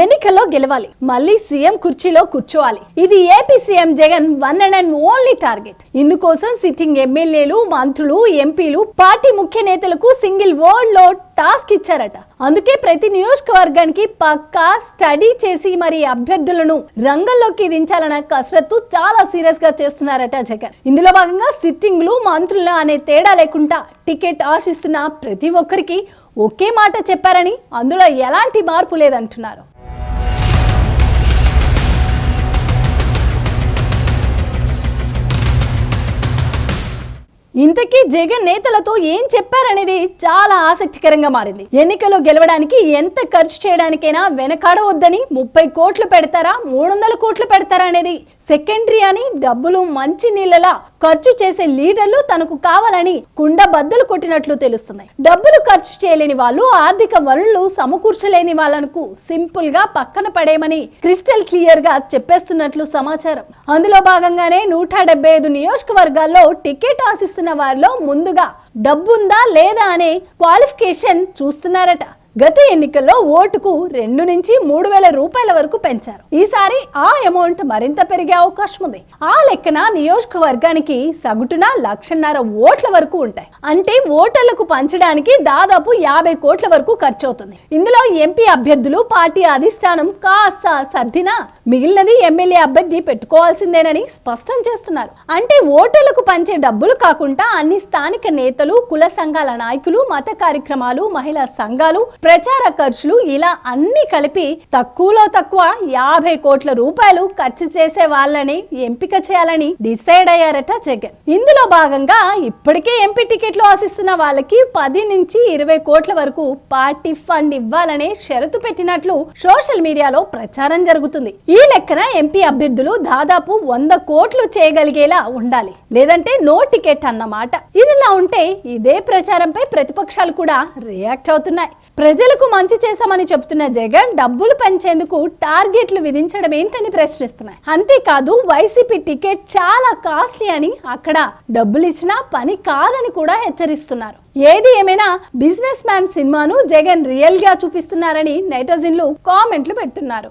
ఎన్నికల్లో గెలవాలి. మళ్ళీ సీఎం కుర్చీలో కూర్చోవాలి. ఇది AP CM Jagan one and and only target. ఇందుకోసం సిట్టింగ్ ఎమ్మెల్యేలు మంత్రులు ఎంపీలు పార్టీ ముఖ్య నేతలకు సింగిల్ వర్డ్లో టాస్క్ ఇచ్చారట. అందుకే ప్రతి నియోజకవర్గానికి పక్కా స్టడీ చేసి మరి అభ్యర్థులను రంగంలోకి దించాలన్న కసరత్తు చాలా సీరియస్గా చేస్తున్నారట జగన్. ఇందులో భాగంగా సిట్టింగ్లు మంత్రులు అనే తేడా లేకుండా టికెట్ ఆశిస్తున్న ప్రతి ఒక్కరికి ఒకే మాట చెప్పారని అందులో ఎలాంటి మార్పు లేదంటున్నారు. ఇంతకీ జగన్ నేతలతో ఏం చెప్పారనేది చాలా ఆసక్తికరంగా మారింది. ఎన్నికల్లో గెలవడానికి ఎంత ఖర్చు చేయడానికైనా వెనకాడవద్దని ముప్పై కోట్లు పెడతారా మూడు వందల కోట్లు పెడతారా అనేది సెకండరీ అని డబ్బులు మంచి నీళ్ళలా ఖర్చు చేసే లీడర్లు తనకు కావాలని కుండ బద్దలు కొట్టినట్లు తెలుస్తున్నాయి డబ్బులు ఖర్చు చేయలేని వాళ్ళు ఆర్థిక వనరులు సమకూర్చలేని వాళ్ళకు సింపుల్గా పక్కన పడేయమని క్రిస్టల్ క్లియర్గా చెప్పేస్తున్నట్లు సమాచారం. అందులో భాగంగానే నూట డెబ్బై ఐదు నియోజకవర్గాల్లో టికెట్ ఆశిస్తున్న వారిలో ముందుగా డబ్బుందా లేదా అనే క్వాలిఫికేషన్ చూస్తున్నారట. గత ఎన్నికల్లో ఓటుకు రెండు నుంచి మూడు వేల రూపాయల వరకు పెంచారు. ఈసారి ఆ అమౌంట్ మరింత పెరిగే అవకాశం ఉంది. ఆ లెక్కన నియోజకవర్గానికి సగటున లక్షన్నర ఓట్ల వరకు ఉంటాయి. అంటే ఓటర్లకు పంచడానికి దాదాపు యాభై కోట్ల వరకు ఖర్చు అవుతుంది ఇందులో ఎంపీ అభ్యర్థులు పార్టీ అధిష్టానం కాస్త సర్దినా మిగిలినది ఎమ్మెల్యే అభ్యర్థి పెట్టుకోవాల్సిందేనని స్పష్టం చేస్తున్నారు. అంటే ఓటర్లకు పంచే డబ్బులు కాకుండా అన్ని స్థానిక నేతలు కుల సంఘాల నాయకులు మత కార్యక్రమాలు మహిళా సంఘాలు ప్రచార ఖర్చులు ఇలా అన్ని కలిపి తక్కువలో తక్కువ యాభై కోట్ల రూపాయలు ఖర్చు చేసే వాళ్ళని ఎంపిక చేయాలని డిసైడ్ అయ్యారట జగన్. ఇందులో భాగంగా ఇప్పటికే ఎంపీ టికెట్లు ఆశిస్తున్న వాళ్ళకి పది నుంచి ఇరవై కోట్ల వరకు పార్టీ ఫండ్ ఇవ్వాలనే షరతు పెట్టినట్లు సోషల్ మీడియాలో ప్రచారం జరుగుతుంది. ఈ లెక్కన ఎంపీ అభ్యర్థులు దాదాపు వంద కోట్లు చేయగలిగేలా ఉండాలి. లేదంటే నో టికెట్ అన్నమాట. ఇదిలా ఉంటే ఇదే ప్రచారంపై ప్రతిపక్షాలు కూడా రియాక్ట్ అవుతున్నాయి. ప్రజలకు మంచి చేశామని చెప్తున్న జగన్ డబ్బులు పెంచేందుకు టార్గెట్లు విధించడం ఏంటని ప్రశ్నిస్తున్నాయి. అంతేకాదు వైసీపీ టికెట్ చాలా కాస్ట్లీ అని అక్కడ డబ్బులు ఇచ్చినా పని కాదని కూడా హెచ్చరిస్తున్నారు. ఏది ఏమైనా బిజినెస్ మ్యాన్ సినిమాను జగన్ రియల్గా చూపిస్తున్నారని నెటిజన్లు కామెంట్లు పెడుతున్నారు.